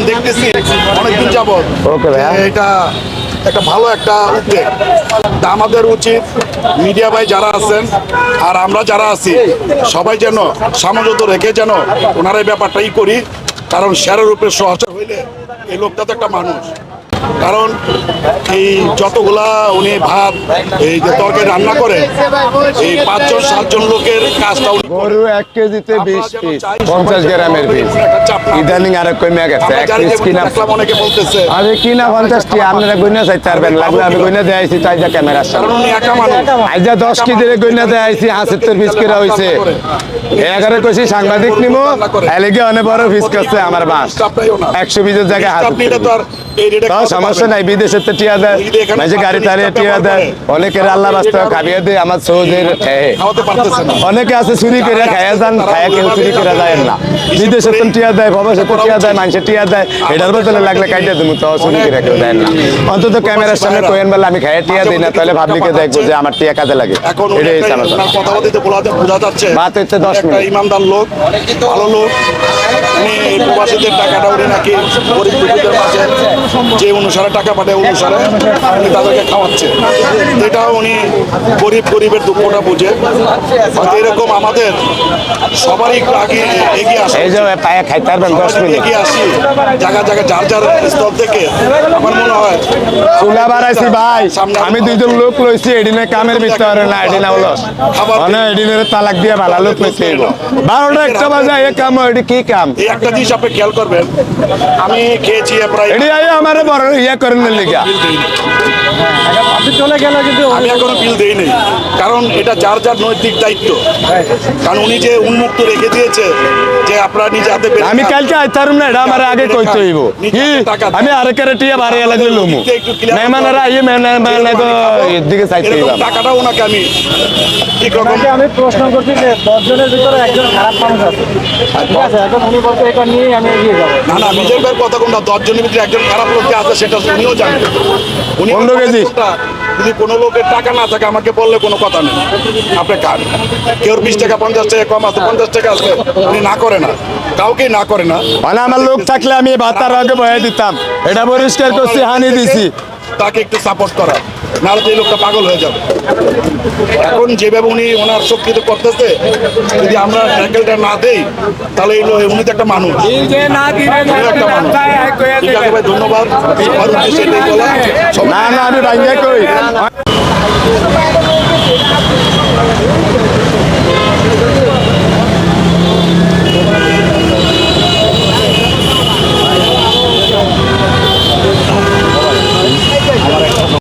কারণ দেখতেছি অনেকদিন যাবৎ এটা একটা ভালো একটা উদ্যোগ। তা আমাদের উচিত মিডিয়া ভাই যারা আছেন আর আমরা যারা আছি সবাই যেন সামঞ্জস্য রেখে যেন ওনারা এই ব্যাপারটাই করি। কারণ শেয়ারের উপরে সহসা হইলে এই লোকটা তো একটা মানুষ। কারণ এই যতগুলা উনি ভাত এই যে তরকারি রান্না করে এই পাঁচজন সাতজন লোকের কাজটা গরু এক কেজিতে বিশ পিস পঞ্চাশ গ্রামের পিস। ইদানিং আরও কমে গেছে এক পিস কিনা অনেকে বলতেছে। আরে কিনা পঞ্চাশটি আপনারা গইনা পারবেন লাগলে আমি গইনা দিয়ে আইছি তাই যা ক্যামেরার সামনে। মানুষ। আইজা দশ কেজি গইনা দিয়ে আইছি হাসিত্তর পিস করে হয়েছে এগারো সাংবাদিক নিমো এলাকে অনেক বড় পিস করছে আমার বাস। একশো পিসের জায়গায় আপনি সমস্যা নাই বিদেশের তো টিয়া দেয় মাঝে গাড়ি তাড়িয়ে টিয়া দেয় অনেকের আল্লাহ বাস্ত খাবিয়ে দেয় আমার সৌদের না। অনেকে আছে চুরি করে খাইয়া যান খাইয়া কেউ চুরি করে যায় না। বিদেশে তো টিয়া দেয় ভবিষ্যতে তো টিয়া দেয় মানুষের টিয়া দেয় এটার বদলে লাগলে কাইটা তুমি তো চুরি করে কেউ দেয় না। অন্তত ক্যামেরার সামনে কোয়েন বেলা আমি খাইয়া টিয়া দিই না তাহলে ভাবলিকে দেখব যে আমার টিয়া কাজে লাগে। এটাই আমার কথা। বোঝা- বোঝা যাচ্ছে। বাত হচ্ছে দশ একটা মিনিট। ইমানদার লোক ভালো লোক উনি এই প্রবাসীদের টাকাটা উনি নাকি গরিব দুঃখীদের মাঝে যে অনুসারে টাকা পাঠায় অনুসারে উনি তাদেরকে খাওয়াচ্ছে। এটা উনি গরিব গরিবের দুঃখটা বুঝে। হয়তো এরকম আমাদের সবারই আগে এগিয়ে আসে এই যে পায়ে খাইতে পারবেন দশ মিনিট। এগিয়ে আসি। জায়গা জায়গা যার যার স্তর থেকে আমার মনে হয় চুলা বাড়াইছি ভাই। আমি দুইজন লোক লইছি এডিনে কামের ভিতরে না এডিনে হলো মানে এডিনের তালাক দিয়ে ভালো লোক লইছি। বারোটা একটা বাজে এ কাম এডি কি কাম? একটা জিনিস আপনি খেয়াল করবেন আমি খেয়েছি প্রায় আই আমার বড় ইয়া করেন দেইনি। চলে গেল কিন্তু আমি এখনও বিল দেই নেই। কারণ এটা যার যার নৈতিক দায়িত্ব। কারণ উনি যে উন্মুক্ত রেখে দিয়েছে যে আপনারা নিজে হাতে আমি কালকে আইতারুম না এটা আমার আগে কইতে হইব। আমি আরেকের টিয়া বাড়ি লাগলে লমু মেহমানেরা আইয়ে মেহমান গো এদিকে চাইতে এরকম হইব টাকাটা ওনাকে আমি ঠিক রকম আমি প্রশ্ন করছি যে দশ জনের ভিতরে একজন খারাপ মানুষ আছে। ঠিক আছে এখন উনি বলতে এটা নিয়ে আমি এগিয়ে যাব। না না নিজের কথা কোনটা? দশ জনের ভিতরে একজন খারাপ লোক আছে সেটা উনিও জানেন। উনি পনেরো কেজি। যদি কোনো লোকের টাকা না থাকে আমাকে বললে কোনো কথা নেই। আপনি কার? কেউ বিশ টাকা পঞ্চাশ টাকা কম আছে পঞ্চাশ টাকা আছে উনি না করে না। কাউকে না করে না। মানে আমার লোক থাকলে আমি ভাতার আগে বয়ে দিতাম। এটা পরিষ্কার করছি হানি দিছি। তাকে একটু সাপোর্ট করা নাহলে তো এই লোকটা পাগল হয়ে যাবে। এখন যেভাবে উনি ওনার শক্তিতে করতেছে যদি আমরা সাইকেলটা না দেই তাহলে উনি তো একটা মানুষ। একটা মানুষ। ঠিক আছে ভাই ধন্যবাদ। সবার উদ্দেশ্যে না না আমি কই